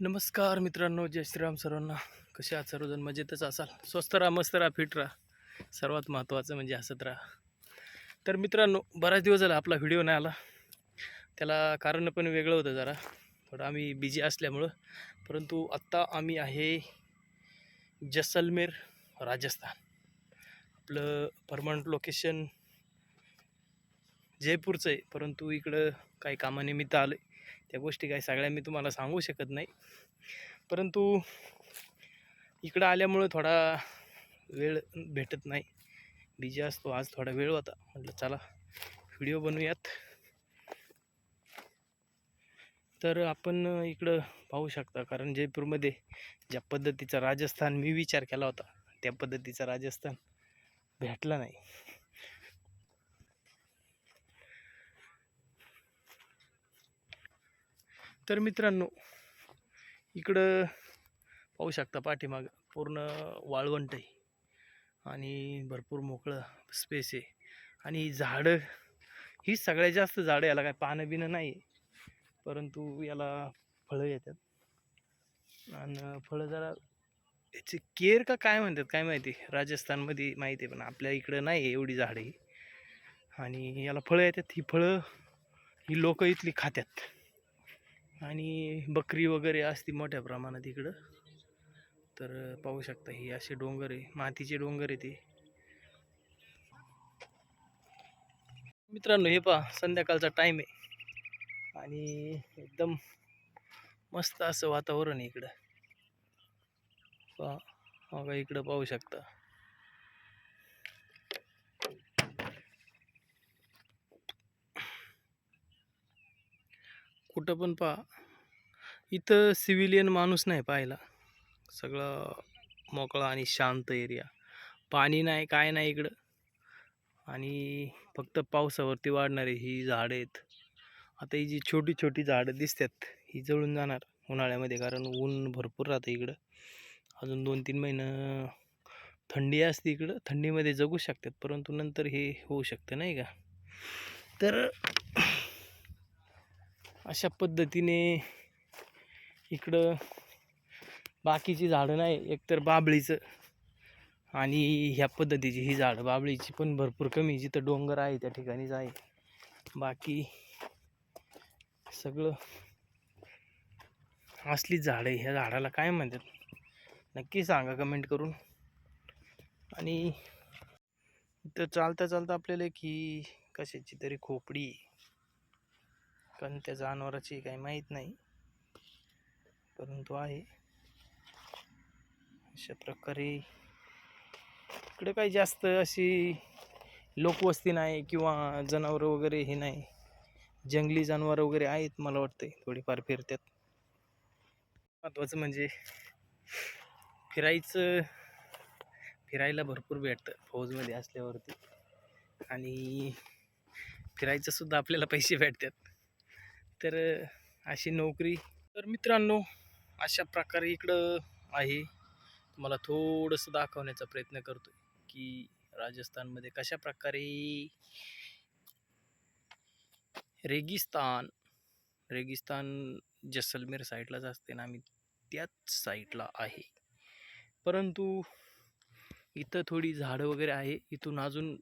नमस्कार मित्रांनो जय श्रीराम सर्वांना. कसे आहात सर्वजण? मजेतच असाल. स्वस्त राहा मस्त राहा फिट राहा. सर्वात महत्त्वाचं म्हणजे हसत राहा. तर मित्रांनो बराच दिवस झाला आपला व्हिडिओ नाही आला. त्याला कारण पण वेगळं होतं जरा. थोडं आम्ही बिझी असल्यामुळं. परंतु आत्ता आम्ही आहे जैसलमेर राजस्थान. आपलं परमनंट लोकेशन जयपूरचं आहे. परंतु इकडं काही कामानिमित्त आलं त्या गोष्टी काही सगळ्या मी तुम्हाला सांगू शकत नाही. परंतु इकडं आल्यामुळं थोडा वेळ भेटत नाही. बिजी असतो. आज थोडा वेळ होता. म्हटलं चला व्हिडिओ बनवूयात. तर आपण इकडं पाहू शकता कारण जयपूरमध्ये ज्या पद्धतीचा राजस्थान मी विचार केला होता त्या पद्धतीचा राजस्थान भेटला नाही. तर मित्रांनो इकडं पाहू शकता पाठीमाग पूर्ण वाळवंट आहे आणि भरपूर मोकळं स्पेस आहे. आणि झाडं ही सगळ्यात जास्त झाडं याला काय पानं बिनं नाही आहे परंतु याला फळं येतात. आणि फळं जरा याची केअर का काय म्हणतात काय माहिती? राजस्थानमध्ये माहिती आहे पण आपल्या इकडं नाही आहे एवढी झाडं ही. आणि याला फळं येतात ही फळं ही लोकं इथली खात्यात. आणि बकरी वगैरे असते मोठ्या प्रमाणात इकडं. तर पाहू शकता ही असे डोंगर आहे. मातीचे डोंगर आहे ते. मित्रांनो हे पहा संध्याकाळचा टाईम आहे. आणि एकदम मस्त असं वातावरण आहे इकडं. पहा बघा इकडं पाहू शकता. कुठं पण पहा. इथं सिव्हिलियन माणूस नाही पाहायला. सगळं मोकळा आणि शांत एरिया पाणी नाही काय नाही इकडं. आणि फक्त पावसावरती वाढणारे ही झाडं आहेत. आता ही जी छोटी छोटी झाडं दिसतात ही जळून जाणार उन्हाळ्यामध्ये कारण ऊन भरपूर राहतं इकडं. अजून दोन तीन महिनं थंडी असते इकडं. थंडीमध्ये जगू शकतात परंतु नंतर हे होऊ शकतं नाही का? तर अशा पद्धतीने इकडं बाकीची झाडं नाही एकतर बाबळीचं आणि ह्या पद्धतीची ही झाडं. बाबळीची पण भरपूर कमी जिथं डोंगर आहे त्या ठिकाणीच आहे. बाकी सगळं असलीच झाडं आहे. ह्या झाडाला काय म्हणतात? नक्की सांगा कमेंट करून. आणि तर चालता चालता आपल्याला की कशाची तरी खोपडी कारण त्या जनावराची काही माहीत नाही. परंतु आहे. अशा प्रकारे इकडे काही जास्त अशी लोकवस्ती नाही किंवा जनावरं वगैरे हे नाही. जंगली जनावरं वगैरे आहेत मला वाटते थोडीफार फिरतात महत्त्वाचं म्हणजे फिरायचं फिरायला भरपूर भेटतं फौजमध्ये असल्यावरती. आणि फिरायचं सुद्धा आपल्याला पैसे भेटतात तर अशी नोकरी. तर मित्रांनो अशा प्रकारे इकडं आहे. तुम्हाला थोडंसं दाखवण्याचा प्रयत्न करतो की राजस्थानमध्ये कशा प्रकारे रेगिस्तान रेगिस्तान जैसलमेर साईडलाच असते ना आम्ही त्याच साईडला आहे. परंतु इथं थोडी झाडं वगैरे आहे. इथून अजून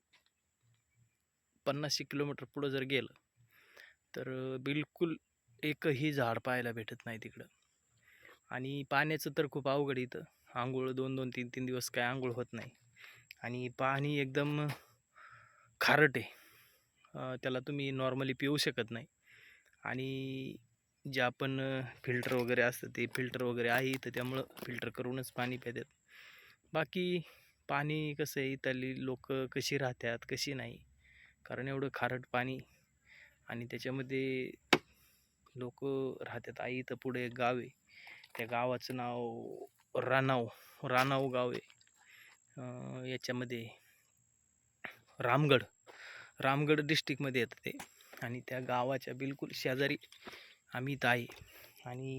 पन्नासशे किलोमीटर पुढं जर गेलं तर बिलकुल एकही झाड पाहायला भेटत नाही तिकडं. आणि पाण्याचं तर खूप अवघड इथं. आंघोळ दोन दोन तीन तीन दिवस काय आंघोळ होत नाही. आणि पाणी एकदम खारट आहे. त्याला तुम्ही नॉर्मली पिऊ शकत नाही. आणि जे आपण फिल्टर वगैरे असतं ते फिल्टर वगैरे आहे तर त्यामुळं फिल्टर करूनच पाणी पितात बाकी पाणी कसं आहे इथली लोक कशी राहतात कशी नाही? कारण एवढं खारट पाणी आणि त्याच्यामध्ये लोक राहतात. आई इथं पुढे एक गाव आहे. त्या गावाचं नाव रानाव रानाव गाव आहे. याच्यामध्ये रामगड रामगड डिस्ट्रिक्टमध्ये येतं ते. आणि त्या गावाच्या बिलकुल शेजारी आम्ही इथं आहे. आणि